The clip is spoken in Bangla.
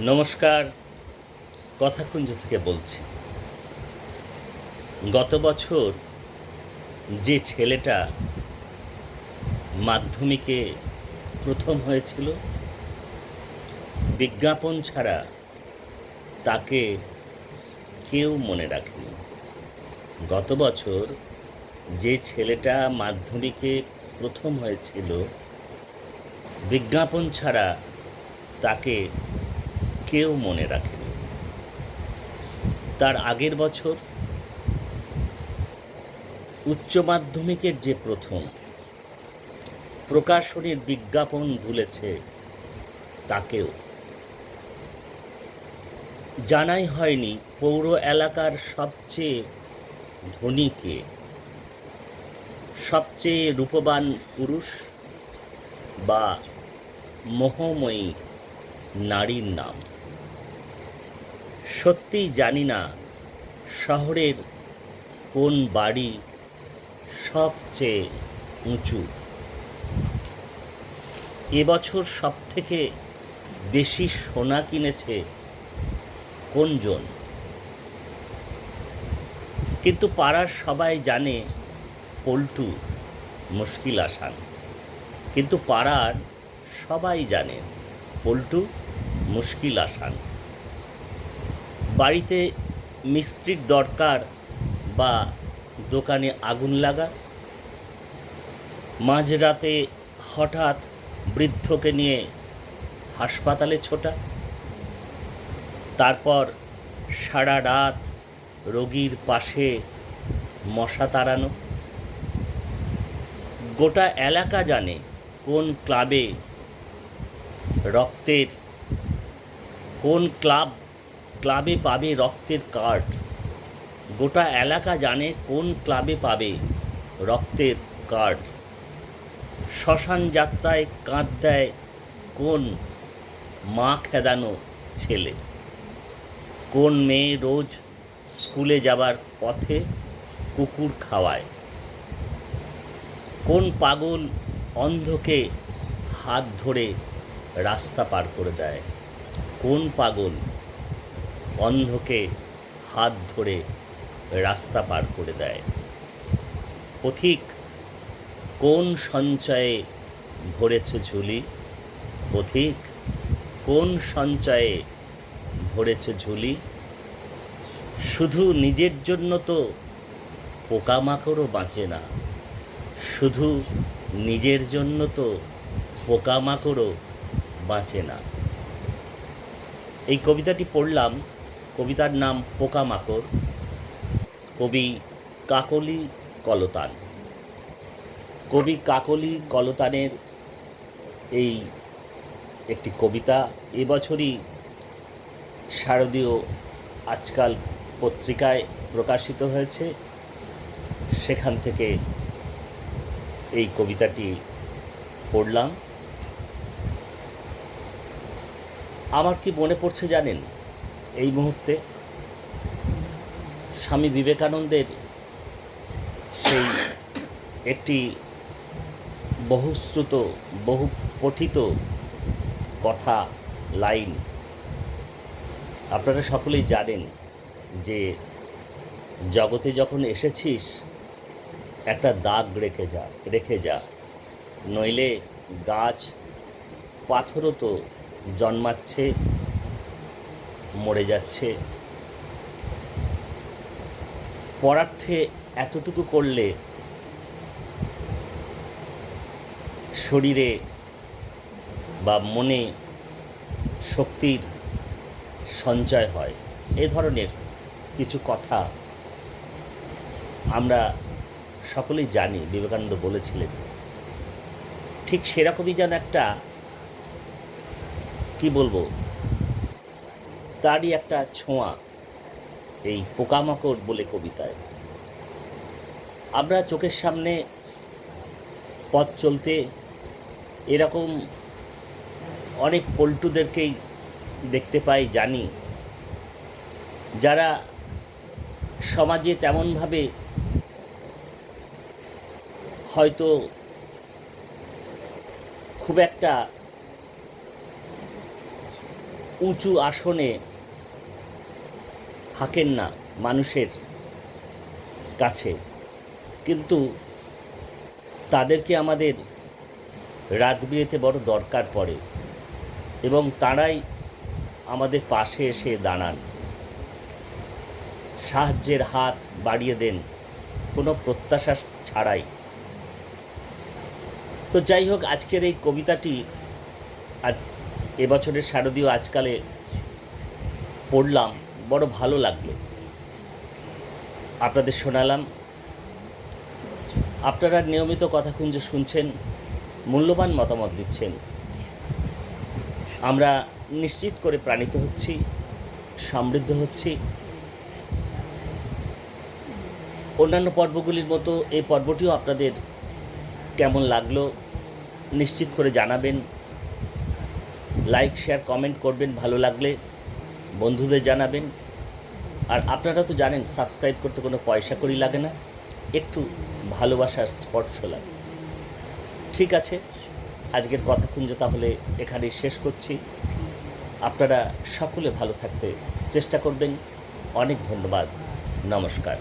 নমস্কার, কথাকুঞ্জ থেকে বলছি। গত বছর যে ছেলেটা মাধ্যমিকে প্রথম হয়েছিল, বিজ্ঞাপন ছাড়া তাকে কেউ মনে রাখেনি। গত বছর যে ছেলেটা মাধ্যমিকে প্রথম হয়েছিল, বিজ্ঞাপন ছাড়া তাকে কেউ মনে রাখেনি তার আগের বছর উচ্চ মাধ্যমিকের যে প্রথম প্রকাশনীর বিজ্ঞাপন ভুলেছে তাকেও জানাই হয়নি পৌর এলাকার সবচেয়ে ধনীকে সবচেয়ে রূপবান পুরুষ বা মোহময়ী নারীর নাম। সত্যিই জানি না শহরের কোন বাড়ি সবচেয়ে উঁচু। এবছর সব থেকে বেশি সোনা কিনেছে কোনজন? কিন্তু পাড়ার সবাই জানে পল্টু মুশকিল আসান। কিন্তু পাড়ার সবাই জানে পল্টু মুশকিল আসান। বাড়িতে মিস্ত্রির দরকার বা দোকানে আগুন লাগা? মাঝরাতে হঠাৎ বৃদ্ধকে নিয়ে হাসপাতালে ছোটা। তারপর সারা রাত রোগীর পাশে মশা তাড়ানো। গোটা এলাকা জানে কোন ক্লাবে রক্তের, কোন ক্লাব ক্লাবে পাবে রক্তের কার্ড। গোটা এলাকা জানে কোন ক্লাবে পাবে রক্তের কার্ড। শ্মশান যাত্রায় কাঁধ দেয় কোন মা খেদানো ছেলে? কোন মেয়ে রোজ স্কুলে যাবার পথে কুকুর খাওয়ায়? কোন পাগল অন্ধকে হাত ধরে রাস্তা পার করে দেয়? কোন পাগল অন্ধকে হাত ধরে রাস্তা পার করে দেয়। পথিক, কোন সঞ্চয়ে ভরেছ ঝুলি? পথিক, কোন সঞ্চয়ে ভরেছ ঝুলি? শুধু নিজের জন্য তো পোকামাকড়ও বাঁচে না। শুধু নিজের জন্য তো পোকামাকড়ও বাঁচে না। এই কবিতাটি পড়লাম কবিতার নাম পোকামাকড়। কবি কাকলি কলতান। কবি কাকলি কলতানের এই একটি কবিতা এবছরই শারদীয় আজকাল পত্রিকায় প্রকাশিত হয়েছে। সেখান থেকে এই কবিতাটি পড়লাম। আমার কি মনে পড়ছে জানেন? এই মুহূর্তে স্বামী বিবেকানন্দের সেই একটি বহুশ্রুত বহু পঠিত কথা, লাইন আপনারা সকলেই জানেন যে জগতে যখন এসেছিস, একটা দাগ রেখে যা রেখে যা। নইলে গাছ পাথরও তো জন্মাচ্ছে মরে যাচ্ছে। পরার্থে এতটুকু করলে শরীরে বা মনে শক্তির সঞ্চয় হয়। এ ধরনের কিছু কথা আমরা সকলেই জানি, বিবেকানন্দ বলেছিলেন। ঠিক সেরকমই যেন একটা, কি বলব? তারই একটা ছোঁয়া এই পোকামাকড় বলে কবিতায়। আমরা চোখের সামনে পথ চলতে এরকম অনেক পল্টুদেরকেই দেখতে পাই, জানি। যারা সমাজে তেমনভাবে হয়তো খুব একটা উঁচু আসনে থাকেন না মানুষের কাছে। কিন্তু তাদেরকে আমাদের রাত বিরেতে বড় দরকার পড়ে এবং তারাই আমাদের পাশে এসে দাঁড়ান। সাহায্যের হাত বাড়িয়ে দেন কোনো প্রত্যাশা ছাড়াই। তো যাই হোক, আজকের এই কবিতাটি আজ এবছরের শারদীয় আজকালে পড়লাম। বড় ভালো লাগল। আপনাদের শোনালাম। আপনারা নিয়মিত কথাকুঞ্জ শুনছেন, মূল্যবান মতামত দিচ্ছেন। আমরা নিশ্চিত করে প্রাণিত হচ্ছি, সমৃদ্ধ হচ্ছি। অন্যান্য পর্বগুলির মতো এই পর্বটিও আপনাদের কেমন লাগল নিশ্চিত করে জানাবেন। লাইক, শেয়ার, কমেন্ট করবেন ভালো লাগলে। বন্ধুদের জানাবেন। আর আপনারা তো জানেন সাবস্ক্রাইব করতে কোনো পয়সা করি লাগে না, একটু ভালোবাসার স্পর্শ লাগে। ঠিক আছে, আজকের কথা কুঞ্জ তাহলে এখানেই শেষ করছি। আপনারা সকলে ভালো থাকতে চেষ্টা করবেন। অনেক ধন্যবাদ, নমস্কার।